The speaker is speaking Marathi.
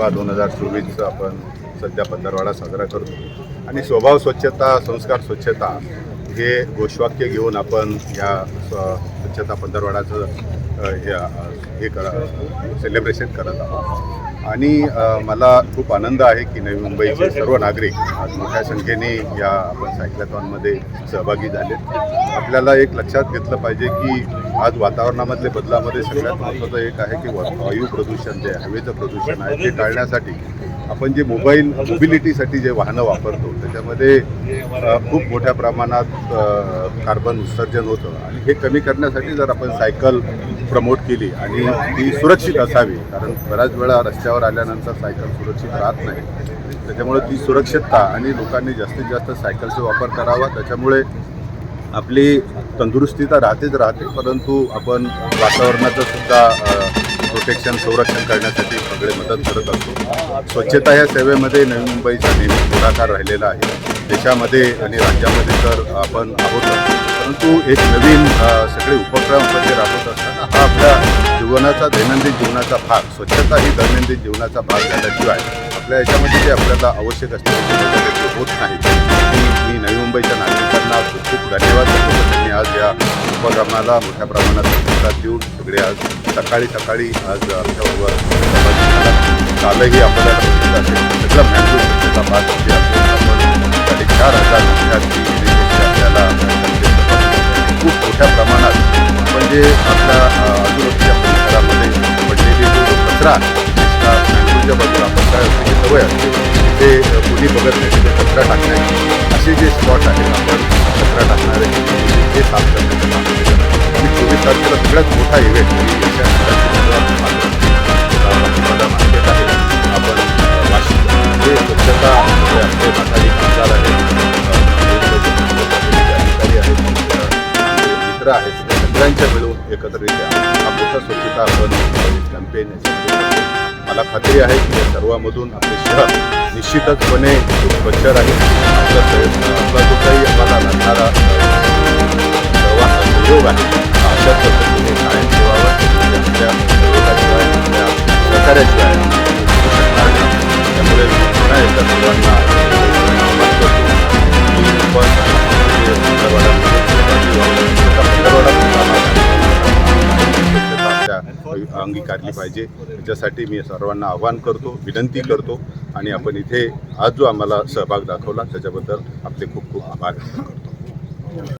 सेवा दोन हजार चोवीसचं आपण सध्या पंधरवाडा साजरा करतो. आणि स्वभाव स्वच्छता संस्कार स्वच्छता हे घोषवाक्य घेऊन आपण या स्व- स्वच्छता पंधरवाड्याचं हे हे करा सेलिब्रेशन करत आहोत. आणि मला खूप आनंद आहे की नवी मुंबईचे सर्व नागरिक आज मोठ्या संख्येने या आपण सायक्लॉथॉनमध्ये सहभागी झाले. आपल्याला एक लक्षात घेतलं पाहिजे की आज वातावरणामधल्या बदलामध्ये सगळ्यात महत्त्वाचं एक आहे की वायू प्रदूषण जे हवेचं प्रदूषण आहे ते टाळण्यासाठी आपण जे मोबाईल मोबिलिटीसाठी जे वाहनं वापरतो त्याच्यामध्ये खूप मोठ्या प्रमाणात कार्बन उत्सर्जन होतं. आणि हे कमी करण्यासाठी जर आपण सायकल प्रमोट केली आणि ती सुरक्षित असावी. कारण बऱ्याच वेळा रस्त्यावर आल्यानंतर सायकल सुरक्षित राहत नाही. त्याच्यामुळे ती सुरक्षितता आणि लोकांनी जास्तीत जास्त सायकलचा वापर करावा. त्याच्यामुळे आपली तंदुरुस्ती तर राहतेच राहते. परंतु आपण वातावरणाचं सुद्धा प्रोटेक्शन संरक्षण करण्यासाठी सगळे मदत करत असतो. स्वच्छता या सेवेमध्ये नवी मुंबईचा नेहमी पुढाकार राहिलेला आहे. देशामध्ये आणि राज्यामध्ये तर आपण आहोत. परंतु एक नवीन सगळे उपक्रम म्हणजे जे राबवत असतात हा आपल्या जीवनाचा दैनंदिन जीवनाचा भाग स्वच्छता ही दैनंदिन जीवनाचा भाग झाल्याशिवाय आपल्या याच्यामध्ये जे आपल्याला आवश्यक असते होत नाही मी नवी मुंबईच्या नागरिकांना खूप खूप धन्यवाद देतो त्यांनी आज या उपक्रमाला मोठ्या प्रमाणात प्रतिसाद देऊन सगळे आज सकाळी सकाळी आज आमच्याबरोबर सहभागी कालही आपल्याला बघितलं चार असते सवय असते ते कुणी बघत नाही तिथे कचरा टाकण्याची असे जे स्पॉट आहेत आपण कचरा टाकणारे ते साफ करण्याचं काम केलं आणि चोवीस तारखेला सगळ्यात मोठा इव्हेंट मार्केट आहे आपण वाशिम जे स्वच्छता जे आपले कामगार आहेत आहेत मित्र आहेत सगळ्यांच्या मिळून एकत्रित्या हा मोठा स्वच्छता आपण कॅम्पेन मला खात्री आहे की या सर्वामधून आपले शहर निश्चितचपणे स्वच्छ राहील. आपला स- आपला जो काही आम्हाला लागणारा सर्वांचा सहयोग आहे. अंगीकारली पाहिजे. त्याच्यासाठी मी सर्वांना आवाहन करतो विनंती करतो आणि आपण इथे आज जो आम्हाला सहभाग दाखवला त्याच्याबद्दल आपले खूप खूप आभार. करतो